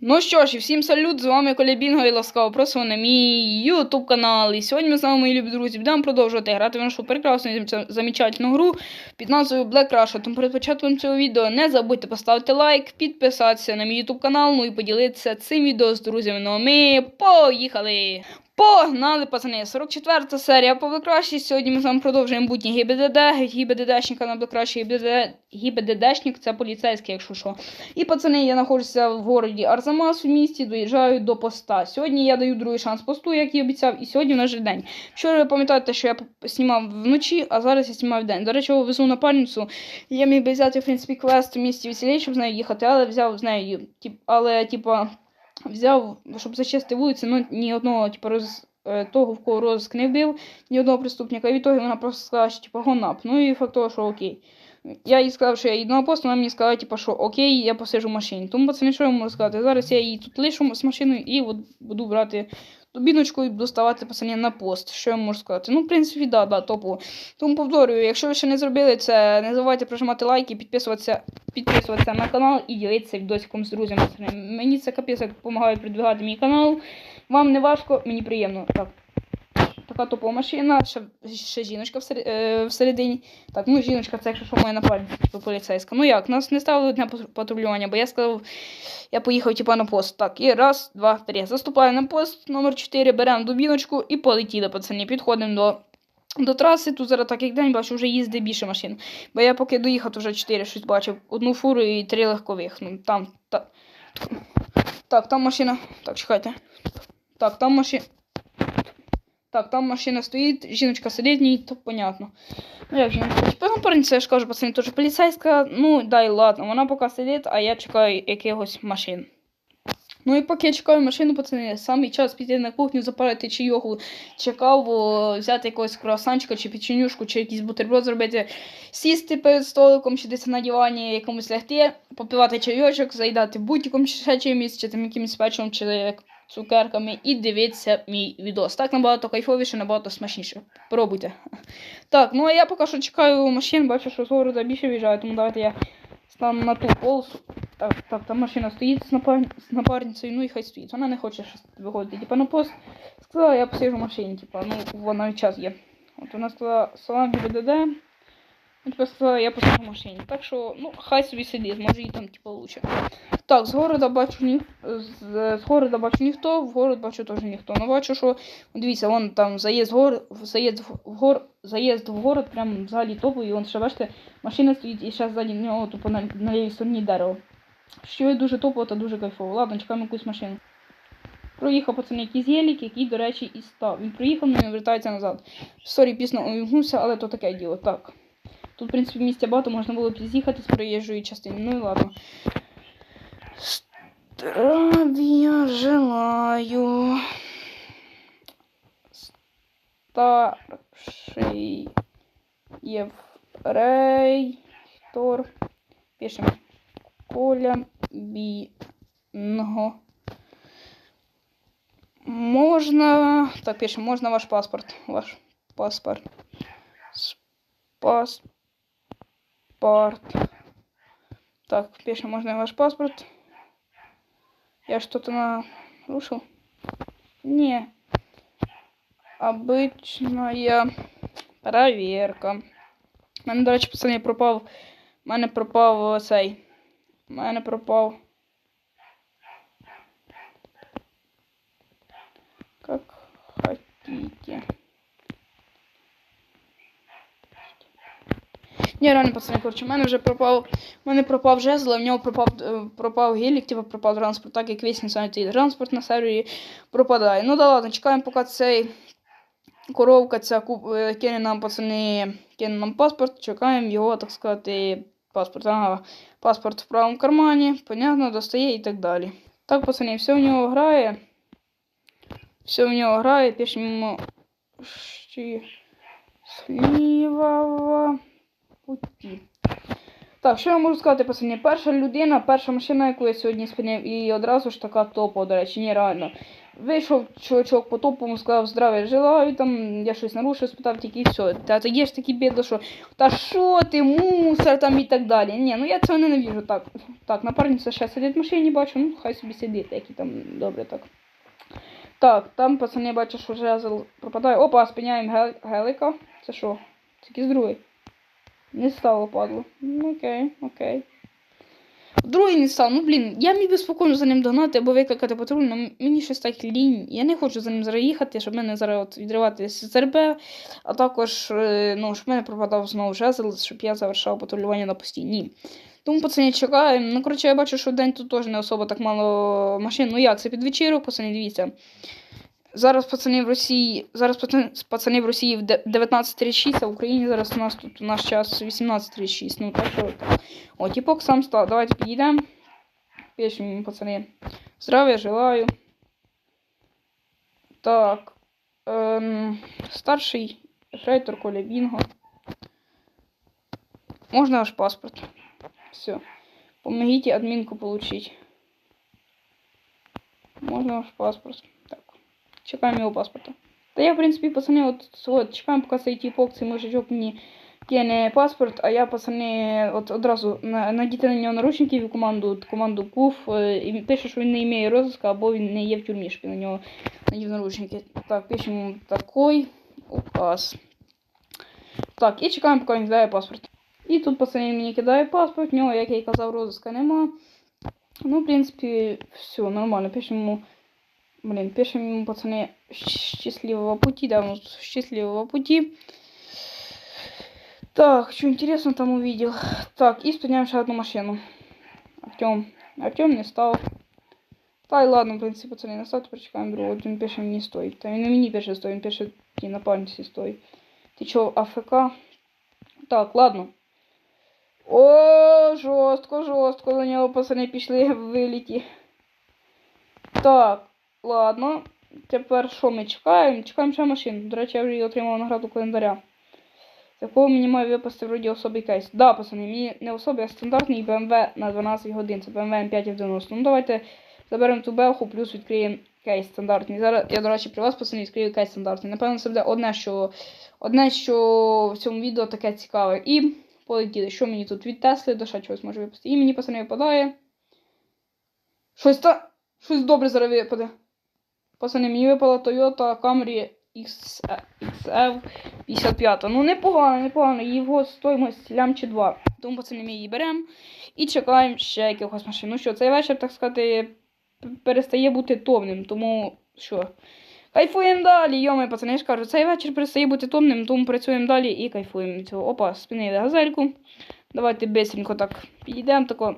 Ну що ж, і всім салют, з вами Коля Бінго і ласкаво просимо на мій ютуб канал. І сьогодні ми з вами, мої любі друзі, будемо продовжувати грати в нашу прекрасну і зам- замечательну гру під назвою Black Rush. Тому перед початком цього відео не забудьте поставити лайк, підписатися на мій ютуб канал, ну і поділитися цим відео з друзями. Ну а ми поїхали! Погнали, пацани! 44 серія по Rush. Сьогодні ми з вами продовжуємо будні ГІБДД. ГІБДДшника на. ГІБДД... ГІБДДшник це поліцейський, якщо що. І пацани, я знаходжуся в городі Арзамас у місті, доїжджаю до поста. Сьогодні я даю другий шанс посту, як і обіцяв, і сьогодні в наш день. Вчора ви пам'ятаєте, що я знімав вночі, а зараз я знімаю вдень. До речі, везу напарницю. Я міг би взяти, в принципі, квест в місті веселій, щоб з нею їхати, але взяв з нею, але, типа, взяв, щоб зачистити вулиці, ну ні одного, типу, роз. е, Того, в кого розиск не вбив, ні одного преступника. І від того вона просто сказала, що типу, гонап. Ну і факт того, що окей. Я їй сказав, що я їду на пост, вона мені сказала, типу, що окей, я посижу в машині. Тому пацани, що я можу сказати? Зараз я її тут лишу з машиною і от буду брати дубіночку доставати писання на пост. Що я можу сказати? Ну, в принципі, да, да, топово. Тому повторюю, якщо ви ще не зробили це, не забувайте прожимати лайки, підписуватися, підписуватися на канал і ділитися відосиком з друзями. Мені це капець як допомагає продвигати мій канал. Вам не важко, мені приємно. Так. Така топова машина, ще, ще жіночка е, всередині. Так, ну жіночка, це якщо що моя напарниця, типу поліцейська. Ну як, нас не ставили на патрулювання, бо я сказав, я поїхав типа на пост. Так, і раз, два, три. Заступаю на пост номер 4, беремо дубіночку і полетіли, пацані. Підходимо до. До траси тут зараз так як день бачу, вже їздить більше машин. Бо я поки доїхав, то вже 4 щось бачив. Одну фуру і три легкових. Ну там. Та... Так, там машина. Так, чекайте. Так, там машина. Так, там машина стоїть, жіночка сидить в ній, то понятно. Ну як жіночка? Типа напарниця, я ж кажу, пацани, теж поліцейська, ну дай ладно, вона поки сидить, а я чекаю якихось машин. Ну і поки я чекаю машину, пацани, самий час піти на кухню, запарити чайоху, чекав, о, взяти якогось круасанчика, чи печенюшку, чи якийсь бутерброд зробити, сісти перед столиком, чи десь на дивані якомусь лягти, попивати чайочок, заїдати бутіком чи ще чимось, чи там якимось печивом, чи цукерками і дивитися мій відос. Так набагато кайфовіше, набагато смачніше. Пробуйте. Так, ну а я поки що чекаю машин, бачу, що з города більше в'їжджає, тому давайте я стану на ту полосу. Так, так, там машина стоїть з, напар... з напарницею, ну і хай стоїть. Вона не хоче виходити, типа на пост. Сказала, я посижу в машині, типа, ну, вона час є. От вона сказала, салам ГБДД. Я тепер сказала, я посижу в машині. Так що, ну, хай собі сидить, може їй там, типа, лучше. Так, з города бачу ні... з, з города бачу ніхто, в город бачу теж ніхто. Ну бачу, що дивіться, вон там заїзд в гор, заїзд в гор, заїзд в город, прям взагалі топовий, і вон ще бачите, машина стоїть і ще ззаді нього тупо на, на лівій стороні дерево. Що є дуже топово та дуже кайфово. Ладно, чекаємо якусь машину. Проїхав пацан якийсь єлік, який, до речі, і став. Він проїхав, ну і вертається назад. Сорі, пісно увімкнувся, але то таке діло. Так. Тут, в принципі, місця багато, можна було б з'їхати з проїжджої частини. Ну і ладно. Здравия желаю. Старший єврейтор. Пишемо. Коля Бінго. Можна. Так, пишемо, можна ваш паспорт. Ваш паспорт. С- Паспорт. Так, пишем, можно ваш паспорт. Я что-то нарушил? Не. Обычная проверка. У мене, до речі, пацани, пропав. У мене пропав цей. У мене пропав. Ні, реально, пацани, коротше, в мене вже пропав. У мене пропав жезл, а в нього пропав, е, пропав гелік, типу пропав транспорт, так як весь національний транспорт на сервері пропадає. Ну да ладно, чекаємо, поки цей коровка ця куп, е, кине нам, пацани, кине нам паспорт, чекаємо його, так сказати, паспорт. Ага, паспорт в правому кармані, понятно, достає і так далі. Так, пацани, все в нього грає. Все в нього грає, пишемо щасливого путі. Так, що я можу сказати, пацані? Перша людина, перша машина, яку я сьогодні спиняв, і одразу ж така топова, до речі, ні, реально. Вийшов чувачок по топому, сказав здравия желаю, там я щось нарушив, спитав тільки і все. Та то є ж такі біди, що та що ти, мусор там і так далі. Ні, ну я цього ненавижу. Так, так, напарниця ще сидить в машині, бачу, ну хай собі сидить, які там добре так. Так, там пацани бачу, що жезл пропадає. Опа, спиняємо гел- гелика. Це що? Це якийсь другий. Не стало падло. Ну окей, окей. Другий не став, ну блін, я міг би спокійно за ним догнати або викликати патруль, але мені щось так лінь. Я не хочу за ним зараз їхати, щоб мене зараз от відривати з РБ, а також, е, ну, щоб мене пропадав знову жезл, щоб я завершав патрулювання на пості. Ні. Тому пацані чекаємо. Ну, коротше, я бачу, що в день тут теж не особо так мало машин. Ну як, це під вечірок, пацані, дивіться. Зараз пацани в Росії, зараз пацани, пацани в Росії в де- 19.36, а в Україні зараз у нас тут у наш час 18.36. Ну так що. О, тіпок сам став. Давайте підійдемо. Пишемо пацани. Здравия желаю. Так. Ем, старший ефрейтор Коля Бінго. Можна ваш паспорт? Все. Помогите админку получить. Можно ваш паспорт. Так. Чекаємо його паспорта. Та я, в принципі, пацани, от, от чекаємо, поки цей типок, цей мужичок мені кине паспорт, а я, пацани, от одразу на, надіти на нього наручники в команду, команду КУФ, і пише, що він не має розыска, або він не є в тюрмі, на нього надів наручники. Так, пишемо такой указ. Так, і чекаємо, поки він здає паспорт. І тут пацани мені кидає паспорт, в нього, як я і казав, розыска нема. Ну, в принципі, все, нормально. Пишемо. Блин, пишем ему, пацаны, счастливого пути, да, у нас счастливого пути. Так, что интересно там увидел. Так, и спиняем еще одну машину. Артем. Артем не стал. Та й ладно, в принципі, пацани, не став, тепер чекаємо другого. Він пише мені стой. Та він не мені пише стой, він пише ті напарниці стой. Ти чо, АФК? Так, ладно. О, жорстко, жорстко за нього пацани пішли в виліті. Так, ладно. Тепер що ми чекаємо? Чекаємо ще машину. До речі, я вже її отримала награду календаря. З якого мені має випасти вроді особий кейс. Да, пацани, мені не особий, а стандартний BMW на 12 годин. Це BMW M5 F90. Ну давайте заберемо ту беху, плюс відкриємо кейс стандартний. Зараз я, до речі, при вас, пацани, відкрию кейс стандартний. Напевно, це буде одне, що одне, що в цьому відео таке цікаве. І полетіли. Що мені тут від Тесли до ще чогось може випасти. І мені, пацани, випадає. Щось та. Щось добре зараз випаде. Пацани, мені випала Toyota Camry XF 55. Ну, непогано, непогано. Його стоїмость лямче 2. Тому, пацани, ми її беремо і чекаємо ще якихось машин. Ну що, цей вечір, так сказати, перестає бути томним. Тому що. Кайфуємо далі, йоми, пацани, я ж кажу, цей вечір перестає бути томним, тому працюємо далі і кайфуємо цього. Опа, спинили газельку. Давайте бистренько так підійдемо, тако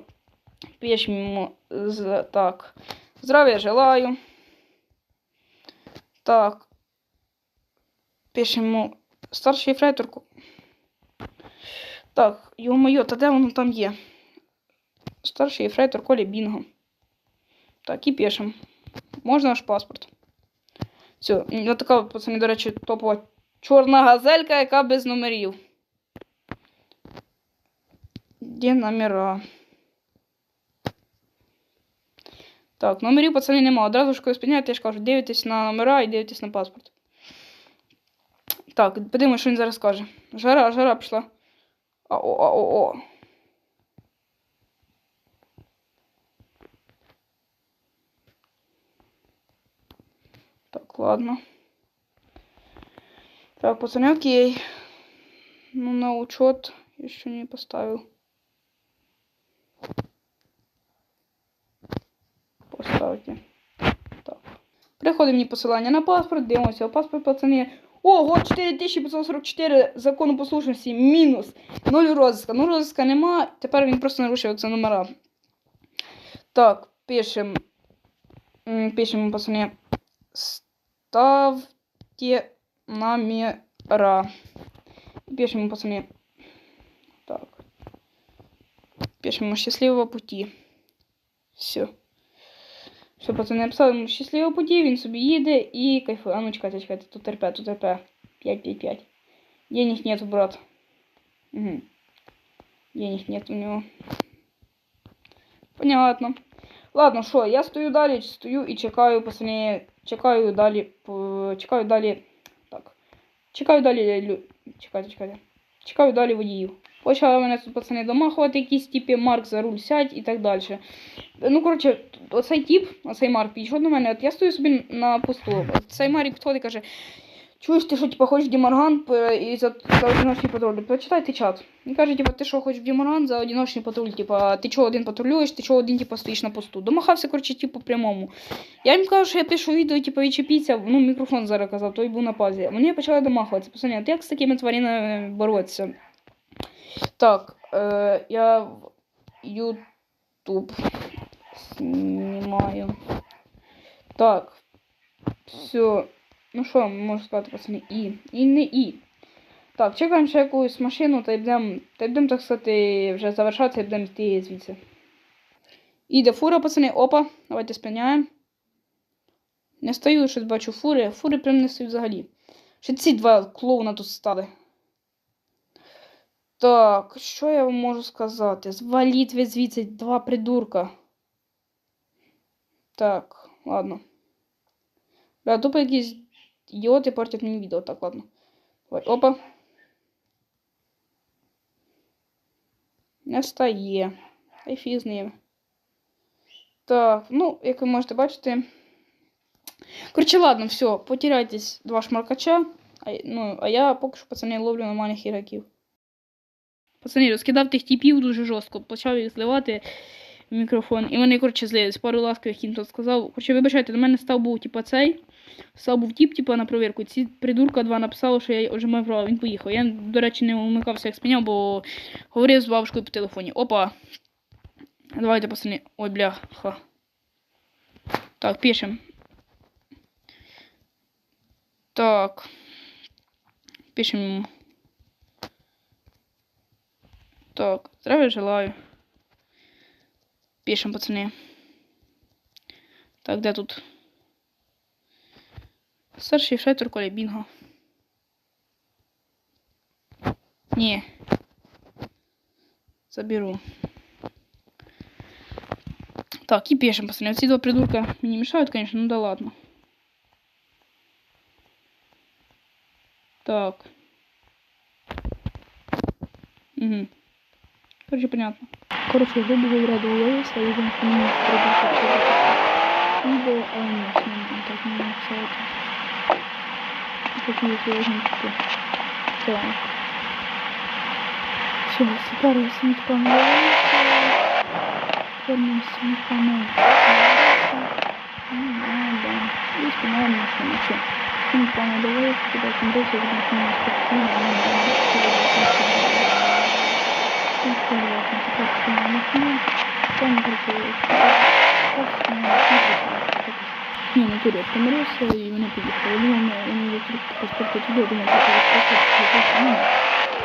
з так. Здравия желаю. Так. Пишемо старший ефрейторку. Так, йо-моє, та де воно там є? Старший ефрейтор Колі Бінго. Так, і пишемо. Можна ваш паспорт. Все, ось така, пацани, до речі, топова чорна газелька, яка без номерів. Де номера? Так, номерів пацани нема. Одразу ж коли спиняєте, я ж кажу, дивитесь на номера і дивитесь на паспорт. Так, подивимось, що він зараз скаже. Жара, жара пішла. Ао, ао, о. Так, ладно. Так, пацаны, окей. Ну, на учет еще не поставил. Поставьте. Так. Приходить мені посилання на паспорт, дивимося паспорт, пацани. Ого, 4544 законопослушності, мінус. Нуль розыска. Ну, розыска нема, тепер він просто нарушив це номера. Так, пишем. М, Пишем, пацани. Ставьте номера. Пишем, пацаны. Так. Пишем ему счастливого пути. Все. Все, пацани, написали йому щасливого путі, він собі їде і кайфує. А ну чекайте, чекайте, тут РП, тут РП. 5-5-5. Денег нету, брат. Угу. Денег нет у него. Понятно. Ладно, що, я стою далі, стою і чекаю, пацани, Чекаю далі. по- Чекаю далі. Так. Чекаю далі. лю- Чекайте, чекайте. Чекаю далі водіїв. Почали мене тут пацани домахувати, якісь типи Марк за руль сядь і так далі. Ну, коротше, оцей тип, оцей Марк, підійшов до мене, от я стою собі на посту. Цей Марк підходить і каже, чуєш, ти що, типа, хочеш Дімарган і за, за одиночний патруль? Почитай ти чат. Він каже, типа, ти що, хочеш в Дімарган за одиночний патруль? Типа, ти чого один патрулюєш, ти чого один, типа, стоїш на посту. Домахався, коротше, типу, прямому. Я їм кажу, що я пишу відео, типу, відчепіться, ну, мікрофон зараз казав, той був на пазі. Мені почали домахуватися. Пацани, от як з такими тваринами боротися? Так, е, я в YouTube знімаю. Так. Все. Ну що, можу сказати, пацани, і. І не і. Так, чекаємо ще якусь машину та йдемо, та йдемо, так сказати, вже завершатися і будемо йти звідси. Іде фура, пацани, опа, давайте спиняємо. Не стою, щось бачу фури, фури прям не стою взагалі. Ще ці два клоуна тут стали. Так, що я вам можу сказати? Зваліть ви звідси два придурка. Так, ладно. Бля, тупо якісь ідіоти портять мені відео. Так, ладно. Давай, опа. Не стає. Та й фіг з ними. Так, ну, як ви можете бачити. Коротше, ладно, все, потеряйтесь два шмаркача. А, ну, а я поки що, пацани, ловлю нормальних ігроків. Пацани, розкидав тих типів дуже жорстко, почав їх зливати в мікрофон. І вони, коротше, злились. Пару ласкових їм тут сказав. Коротше, вибачайте, до мене став був, типа, цей. Став був тип, типа, на провірку. Ці придурка два написали, що я вже мав право. Він поїхав. Я, до речі, не вмикався, як спиняв, бо говорив з бабушкою по телефоні. Опа. Давайте, пацани. Ой, бляха. Так, пишем. Так. Пишем ему. Так, здравия желаю. Пишем, пацаны. Так, де тут? Старший фетр Коля Бінго. Ні. Заберу. Так, и пишем, пацаны. Эти два придурка мне мешают, конечно, ну да ладно. Так. Короче, понятно. Короче, грубо говоря, договорился, и он к нему Видео, а нет, не так не написал. Какие сложности. Так. Все, теперь я с ним понравился. Форму с ним понравился. Ну, да. И спинаем машину. Все. Всем понравилось, когда смотрите, я буду снимать спокойно, а не ні, на турі помирився і вони поїхали. Думав, вони відкрити паспорти туди, думав, що це розпочати, ні.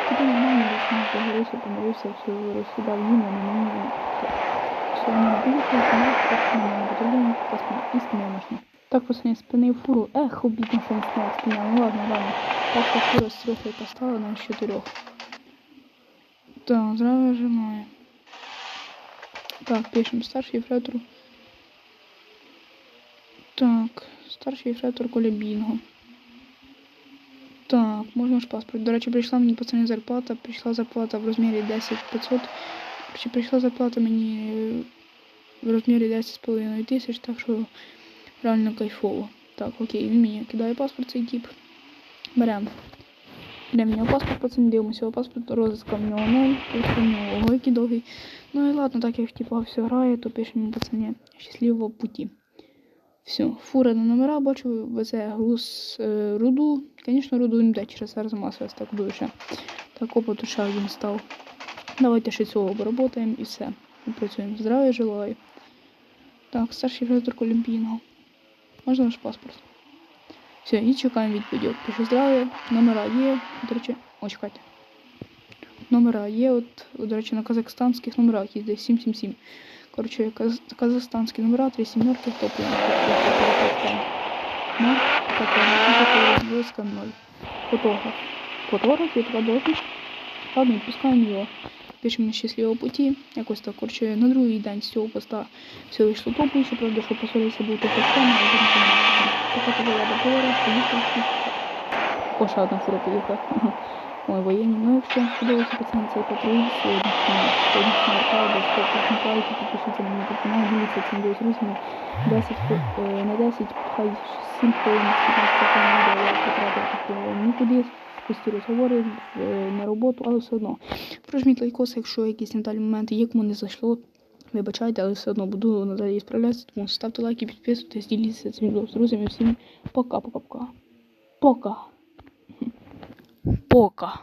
Тоді нормально, десь не загорився, помирився, все розсідав їм, а не мені. Все, вони не поїхали, тому так що не потрібно паспорт і спиняв машину. Так, пацани, спинив фуру. Ех, обідно, що він спиняв, спиняв. Ну ладно, ладно. Так що фура з трьох яка стала на з чотирьох. Так, здравия желаю. Так, пишем старший фретор. Так, старший фретор Коля. Так, можна ж паспорт. До речі, прийшла мені пацани зарплата. Прийшла зарплата в розмірі 10 500. Короче, прийшла зарплата мені в розмірі 10,5 тисяч, так що реально кайфово. Так, окей, він мені кидає паспорт цей тип. Беремо. В нього паспорт, пацани, дивимося його паспорт, розыска в нього 0, тут в нього ого, який довгий. Ну і ладно, так як типа все грає, то пишемо пацані щасливого путі. Все, фура на номера, бачу, везе груз е, руду. Звісно, руду не буде через зараз масовець так дуже. Так опиту ще один став. Давайте ще цього обработаємо і все. Ми працюємо. Здравия желаю. Так, старший редактор Олімпійного. Можна наш паспорт? Все, і чекаємо відповіді. От Пишу здравия, номера є. До речі, о. Номера є, от, до речі, на казахстанських номерах десь 777. Коротше, каз- казахстанські номера, три сімерки, такой, войска 0. Фотограф. Фотограф, должность. Ладно, відпускаємо його. Пишемо щасливого путі. Якось так, коротше, на другий день з цього поста все вийшло топовіше, правда, що посорився був то постійно, але потім Поки я добора, поїхав. О, ще одна фура поїхала. Ой, воєнні. Ну, якщо вам сподобався пацан цей патруль, сьогоднішній, сьогоднішній аркад, обов'язково лайки, підпишіться на мій канал, діліться цим з друзями. 10, на 10, хай 7 хвилин, 15 хвилин відео я потратив таке нікуди, пусті розговори е, на роботу, але все одно. Прожміть лайкос, якщо якісь надалі моменти кому не зайшло. Вибачайте, але все одно буду надалі справлятися, тому ставте лайки, підписуйтесь, діліться цим відео з друзями. Всім пока-пока-пока. Пока. Пока.